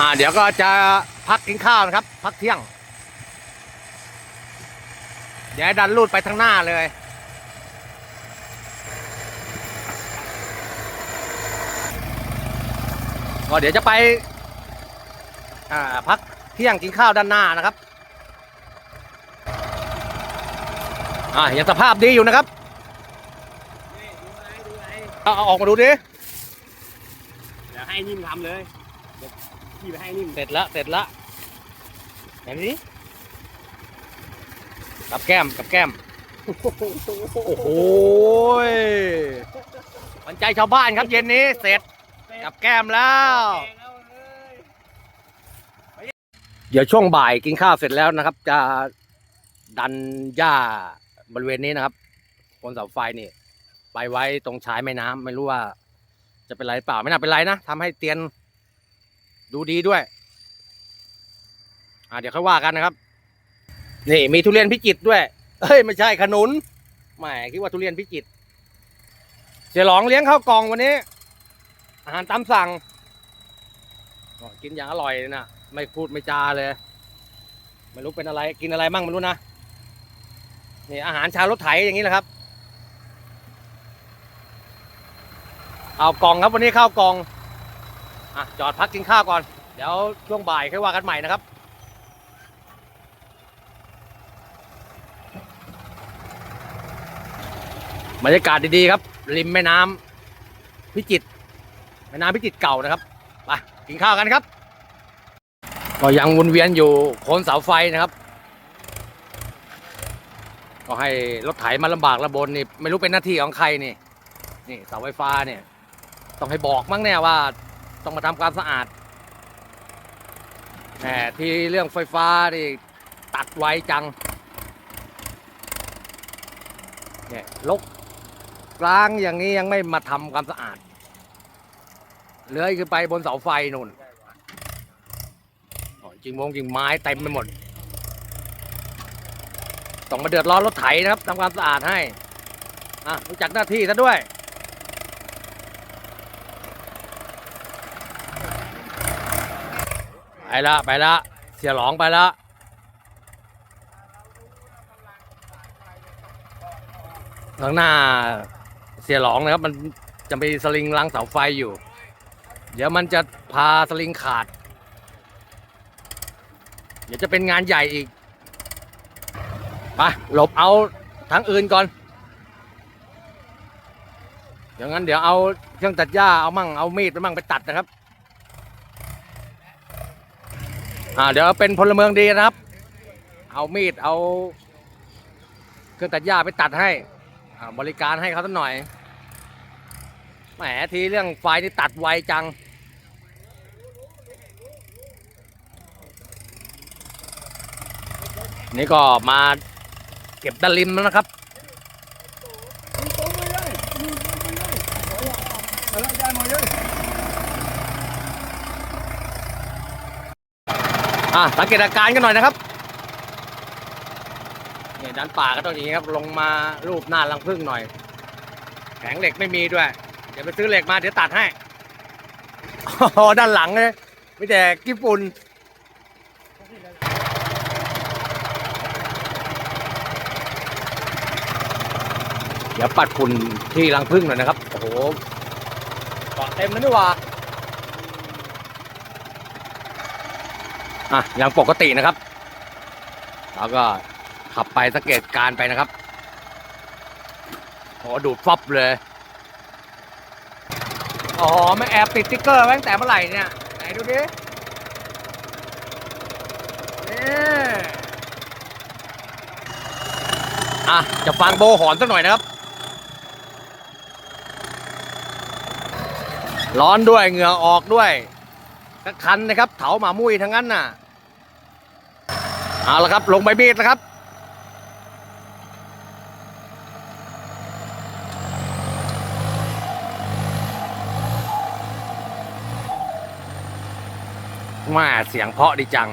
อ่าเดี๋ยวก็จะพักกินข้าวนะครับ พักเที่ยงเดี๋ยวดันลูดไปทางหน้าเลยก็เดี๋ยวจะไปอ่าพักเที่ยงกินข้าวด้านหน้านะครับอ่ายังสภาพดีอยู่นะครับเอาเอาออกมาดูดิเดี๋ยวให้นิ่มทำเลย ขี่ไปให้นิ่มเสร็จละเสร็จละเห็นนี้กับแก้มกับแก้ม โอ้โหยมันใจชาวบ้านครับเย็นนี้เสร็จกับแก้มแล้ว เดี๋ยวช่วงบ่ายกินข้าวเสร็จแล้วนะครับ จะดันหญ้าบริเวณนี้นะครับบนเสาไฟนี่ ไปไว้ตรงชายแม่น้ำไม่รู้ว่าจะเป็นไรเปล่า ไม่น่าเป็นไรนะทำให้เตียน ดูดีด้วย อ่าเดี๋ยวค่อยว่ากันนะครับ นี่มีทุเรียนพิจิตรด้วยเอ้ย ไม่ใช่ขนุนแหมคิดว่าทุเรียนพิจิตรเสียหลองเลี้ยงข้าวกล่องวันนี้ อาหารตามสั่ง กินอย่างอร่อยเลยนะไม่พูดไม่จาเลยไม่รู้เป็นอะไร กินอะไรมั่งไม่รู้นะนี่อาหารชาวรถไถอย่างนี้แหละครับ เอากล่องครับวันนี้ข้าวกล่อง อะจอดพักกินข้าวก่อน เดี๋ยวช่วงบ่ายค่อยว่ากันใหม่นะครับบรรยากาศดีๆครับ ริมแม่น้ำพิจิตรแม่น้ำพิจิตรเก่านะครับไปกินข้าวกันครับ ก็ยังวนเวียนอยู่โคนเสาไฟนะครับ ก็ให้รถไถมาลำบากระบนนี่ไม่รู้เป็นหน้าที่ของใครนี่นี่เสาไฟฟ้าเนี่ย ต้องให้บอกมั้งเนี่ยว่า ต้องมาทำความสะอาดแหมที่เรื่องไฟฟ้านี่ตัดไวจังเนี่ยลกล้างอย่างนี้ยังไม่มาทำความสะอาดเลื้อยขึ้นไปบนเสาไฟนู่นโอ้ยกิ่งมงกิ่งไม้เต็มไปหมด ต้องมาเดือดร้อนรถไถนะครับทำความสะอาดให้อะรู้จักหน้าที่ซะด้วย ไปละไปละ เสียหลองไปละข้างหน้าเสียหลองนะครับ มันจะมีสลิงลังเสาไฟอยู่ เดี๋ยวมันจะพาสลิงขาด เดี๋ยวจะเป็นงานใหญ่อีกไปหลบเอาทั้งอื่นก่อนอย่างนั้นเดี๋ยวเอาเครื่องตัดหญ้าเอามั่งเอามีดไปมั่งไปตัดนะครับ อ่าเดี๋ยวเป็นพลเมืองดีนะครับ เอามีดเอาเครื่องตัดหญ้าไปตัดให้อ่าบริการให้เขาสักหน่อยแหมทีเรื่องไฟนี่ตัดไวจังนี่ก็มาเก็บดาริมแล้วนะครับ อะสังเกตอาการกันหน่อยนะครับเนี่ยดันป่าก็ต้องอย่างนี้ครับ ลงมารูปหน้ารังพึ่งหน่อยแผงเหล็กไม่มีด้วย เดี๋ยวไปซื้อเหล็กมาเดี๋ยวตัดให้อ๋อด้านหลังเลยไม่แต่ญี่ปุ่นเดี๋ยวปัดฝุ่นที่รังพึ่งหน่อยนะครับ โอ้โหเกาะเต็มแล้วนี่หว่า อะยังปกตินะครับ แล้วก็ขับไปสังเกตการไปนะครับโอดูดฟอบเลยอ๋อไม่แอบติดติ๊กเกอร์ไว้ตั้งแต่เมื่อไหร่เนี่ย ไหนดูดิอะ จะฟังโบหอนสักหน่อยนะครับ ร้อนด้วยเหงื่อออกด้วย ก็คันนะครับเถาหมามุ้ยทั้งนั้นน่ะเอาละครับ ลงใบมีดนะครับ มาเสียงเพาะดีจัง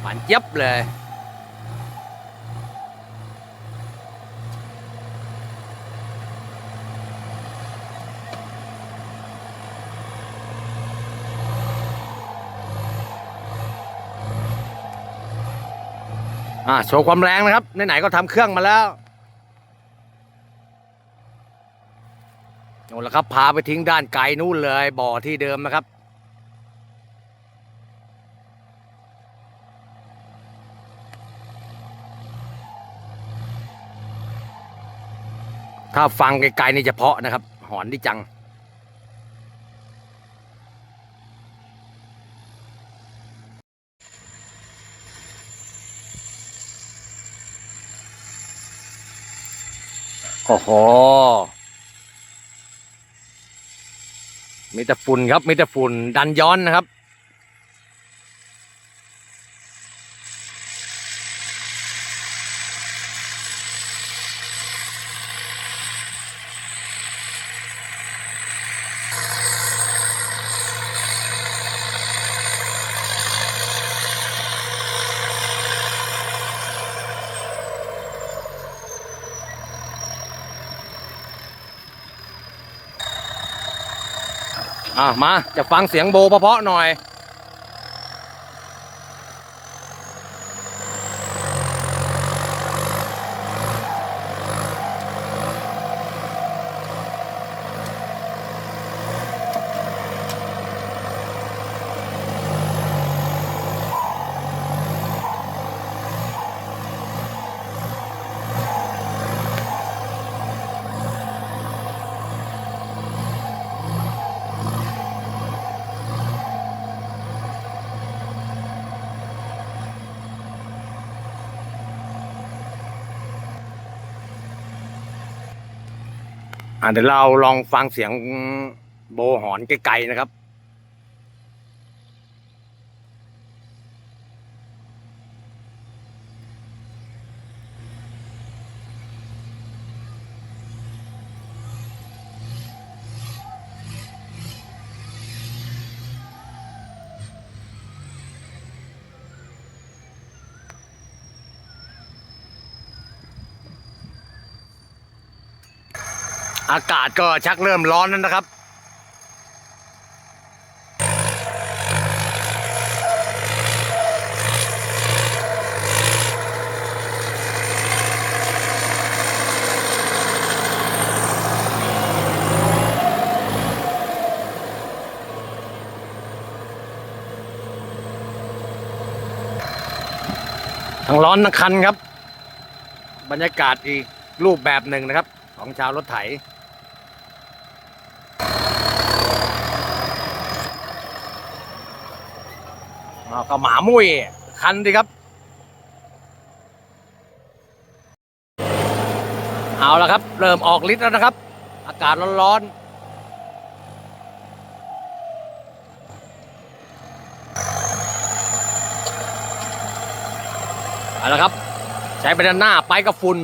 หวานเจี๊ยบเลย อ่าโชว์ความแรงนะครับไหนๆก็ทำเครื่องมาแล้วเอาละครับพาไปทิ้งด้านไกลนู่นเลยบ่อที่เดิมนะครับถ้าฟังไกลๆนี่จะเพาะนะครับ หอนดีจัง โอ้โหมีแต่ฝุ่นครับมีแต่ฝุ่นดันย้อนนะครับ อะมาจะฟังเสียงโบเพาะๆหน่อย เดี๋ยวเราลองฟังเสียงโบหอนไกลๆนะครับ อากาศก็ชักเริ่มร้อนแล้วนะครับ ทั้งร้อนทั้งคันครับ บรรยากาศอีกรูปแบบหนึ่งนะครับ ของชาวรถไถ อ้าวก็หมามุ้ยคันดิครับ เอาละครับ เริ่มออกฤทธิ์แล้วนะครับ อากาศร้อนๆเอาละครับ ใช้ไปด้านหน้าไปกับฝุ่น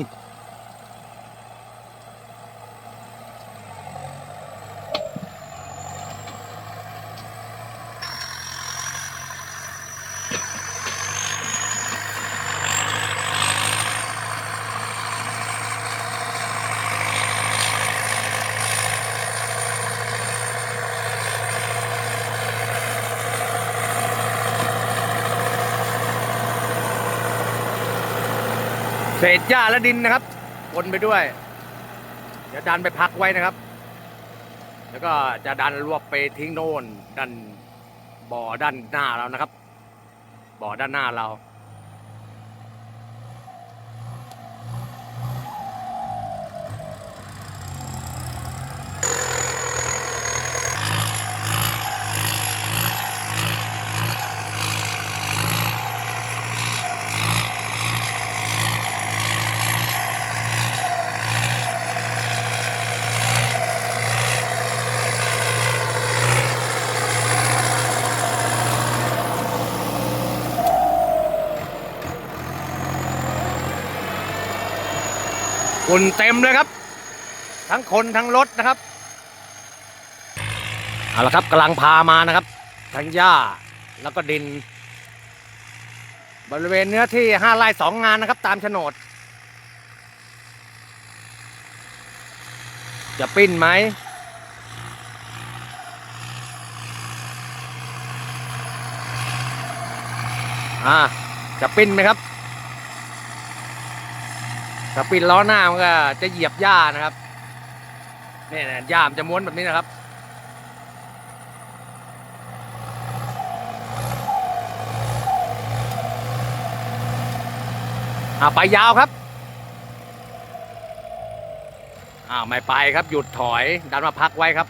เศษหญ้าและดินนะครับปนไปด้วย เดี๋ยวดันไปพักไว้นะครับ แล้วก็จะดันรวบไปทิ้งโน่นดันบ่อด้านหน้าเรานะครับ บ่อด้านหน้าเรา ฝุ่นเต็มเลยครับ ทั้งคนทั้งรถนะครับเอาละครับกำลังพามานะครับ ทั้งหญ้าแล้วก็ดิน บริเวณเนื้อที่ห้าไร่สองงานนะครับ ตามโฉนด จะปิ้นไหมอ่าจะปิ้นไหมครับ สปินล้อหน้ามันก็จะเหยียบหญ้านะครับเนี่ยนะหญ้ามันจะม้วนแบบนี้นะครับ อ่าไปยาวครับอ้าวไม่ไปครับหยุดถอยดันมาพักไว้ครับ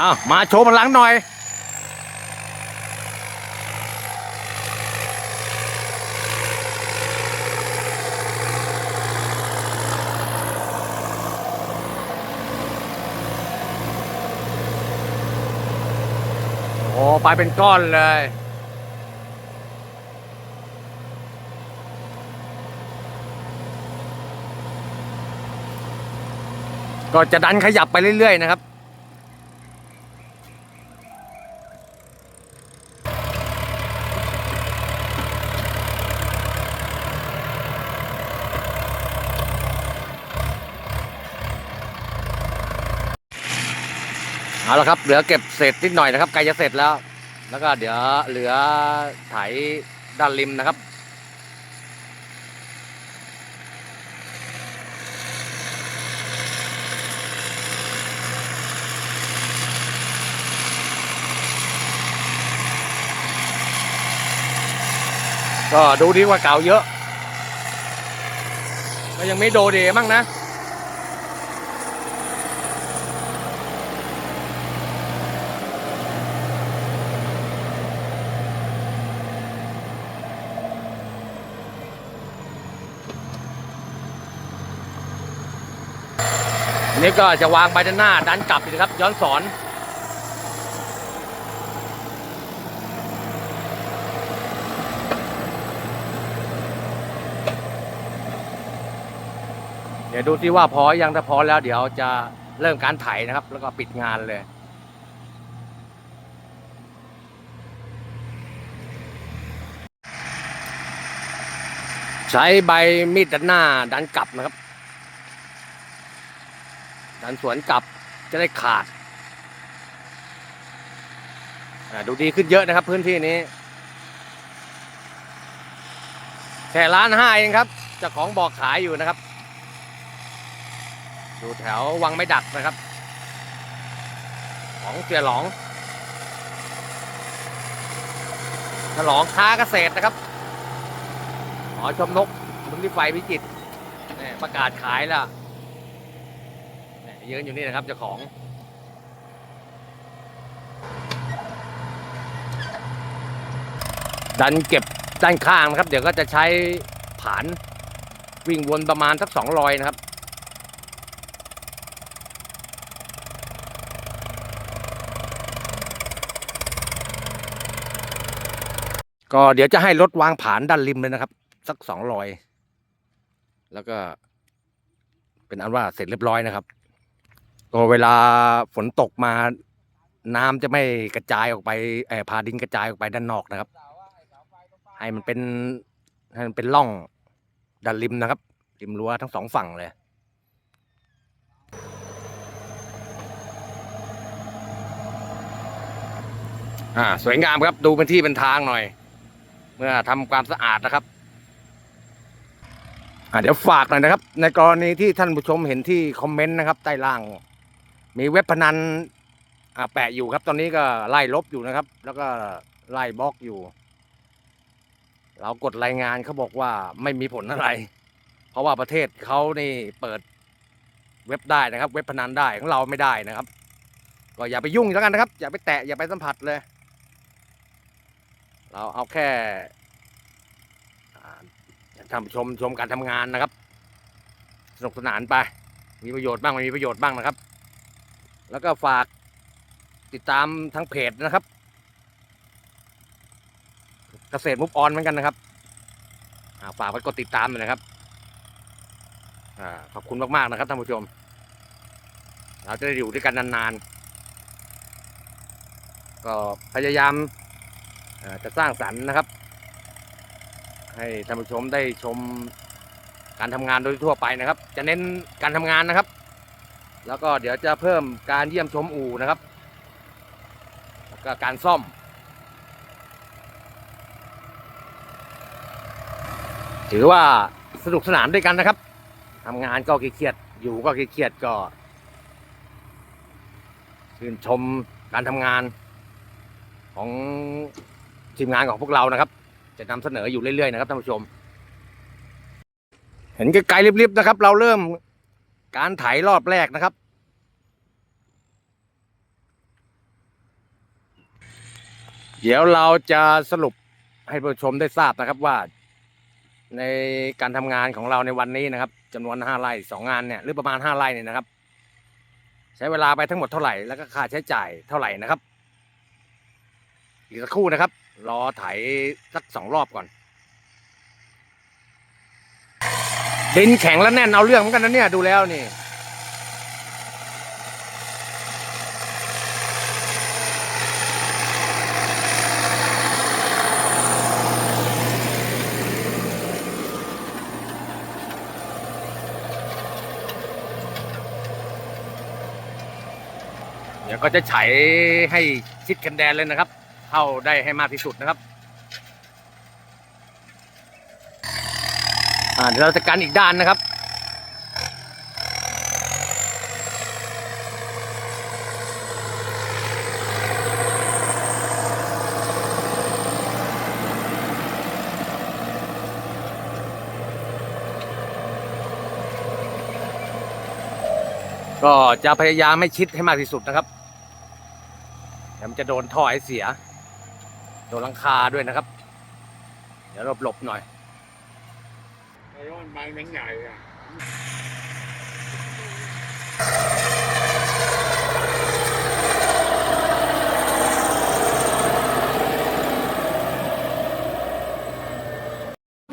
อ้าวมาโชว์พลังหน่อย โอ้ไปเป็นก้อนเลย ก็จะดันขยับไปเรื่อย ๆ นะครับเอาละครับ เหลือเก็บเศษนิดหน่อยนะครับใกล้จะเสร็จแล้ว แล้วก็เดี๋ยวเหลือไถด้านริมนะครับ ก็ดูดีกว่าเก่าเยอะ ก็ยังไม่โดเดมั่งนะ นี้ก็จะวางไปด้านหน้าดันกลับนะครับ ย้อนสอน เดี๋ยวดูที่ว่าพอยังถ้าพอแล้วเดี๋ยวจะเริ่มการไถนะครับ แล้วก็ปิดงานเลยใช้ใบมีดด้านหน้าดันกลับนะครับ ดันสวนกลับจะได้ขาดดูดีขึ้นเยอะนะครับพื้นที่นี้แค่ล้านห้าเองครับเจ้าของบอกขายอยู่นะครับอยู่แถววังไม่ดักนะครับ ของเสียหลองฉลองค้าเกษตรนะครับหอชมนกบุญที่ไฟพิจิตรประกาศขายแล้ว ยืนอยู่นี่นะครับเจ้าของดันเก็บด้านข้างนะครับ เดี๋ยวก็จะใช้ผานวิ่งวนประมาณสักสองรอยนะครับ ก็เดี๋ยวจะให้รถวางผานด้านริมเลยนะครับ สักสองรอย แล้วก็เป็นอันว่าเสร็จเรียบร้อยนะครับ ก็เวลาฝนตกมา น้ำจะไม่กระจายออกไปเออพาดินกระจายออกไปด้านนอกนะครับ ให้มันเป็นให้มันเป็นร่องด้านริมนะครับ ริมรั้วทั้งสองฝั่งเลย อ่าสวยงามครับดูเป็นที่เป็นทางหน่อย เมื่อทำความสะอาดนะครับ อ่าเดี๋ยวฝากหน่อยนะครับ ในกรณีที่ท่านผู้ชมเห็นที่คอมเมนต์นะครับใต้ล่าง มีเว็บพนันอ่าแปะอยู่ครับ ตอนนี้ก็ไล่ลบอยู่นะครับ แล้วก็ไล่บล็อกอยู่ เรากดรายงานเขาบอกว่าไม่มีผลอะไร เพราะว่าประเทศเขานี่เปิดเว็บได้นะครับ เว็บพนันได้ของเราไม่ได้นะครับ ก็อย่าไปยุ่งแล้วกันนะครับ อย่าไปแตะอย่าไปสัมผัสเลย เราเอาแค่ท่าชมชมการทำงานนะครับ สนุกสนานไป มีประโยชน์บ้างไม่มีประโยชน์บ้างนะครับ แล้วก็ฝากติดตามทางเพจนะครับ เกษตรมุกออนเหมือนกันนะครับฝากไปกดติดตามหน่อยนะครับอขอบคุณมาก ๆ นะครับท่านผู้ชม เราจะได้อยู่ด้วยกันนาน ๆ ก็พยายามจะสร้างสรรค์นะครับ ให้ท่านผู้ชมได้ชมการทำงานโดยทั่วไปนะครับ จะเน้นการทำงานนะครับ แล้วก็เดี๋ยวจะเพิ่มการเยี่ยมชมอู่นะครับแล้วก็การซ่อม ถือว่าสนุกสนานด้วยกันนะครับทำงานก็เครียดๆอยู่ก็เครียดๆก็ชื่นชมการทำงานของทีมงานของพวกเรานะครับ จะนำเสนออยู่เรื่อยๆนะครับท่านผู้ชม เห็นไกลๆริบๆนะครับ เราเริ่ม การไถรอบแรกนะครับเดี๋ยวเราจะสรุปให้ผู้ชมได้ทราบนะครับว่า ในการทำงานของเราในวันนี้นะครับจำนวนห้าไร่สองงานเนี่ยหรือประมาณห้าไร่เนี่ยนะครับ ใช้เวลาไปทั้งหมดเท่าไหร่แล้วก็ค่าใช้จ่ายเท่าไหร่นะครับอีกสักครู่นะครับ รอไถสักสองรอบก่อน ดินแข็งและแน่นเอาเรื่องเหมือนกันนะเนี่ยดูแล้วนี่เดี๋ยวก็จะไฉให้ชิดกันแดนเลยนะครับ เข้าได้ให้มากที่สุดนะครับ อ่า เดี๋ยวเราจะกันอีกด้านนะครับก็จะพยายามไม่ชิดให้มากที่สุดนะครับเดี๋ยวมันจะโดนท่อไอเสีย โดนลังคาด้วยนะครับ เดี๋ยวหลบๆหน่อย ไอ้มันใบแมงใหญ่อะ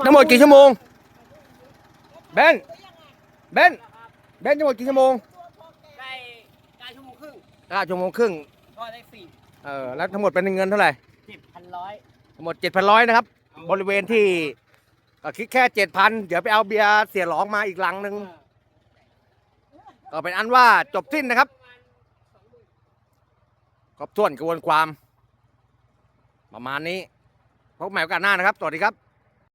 ทั้งหมดกี่ชั่วโมง เบน เบน เบนทั้งหมดกี่ชั่วโมงได้เก้าชั่วโมงครึ่งเก้าชั่วโมงครึ่ง ก็ได้สี่เออแล้วทั้งหมดเป็นเงินเท่าไหร่ สิบพันร้อย ทั้งหมดเจ็ดพันร้อยนะครับ บริเวณที่ ก็คิดแค่เจ็ดพันเดี๋ยวไปเอาเบียร์เสียหลองมาอีกลังหนึ่งก็เป็นอันว่าจบสิ้นนะครับขอบถ้วนกระบวนความ ประมาณนี้พบใหม่โอกาสหน้านะครับ สวัสดีครับ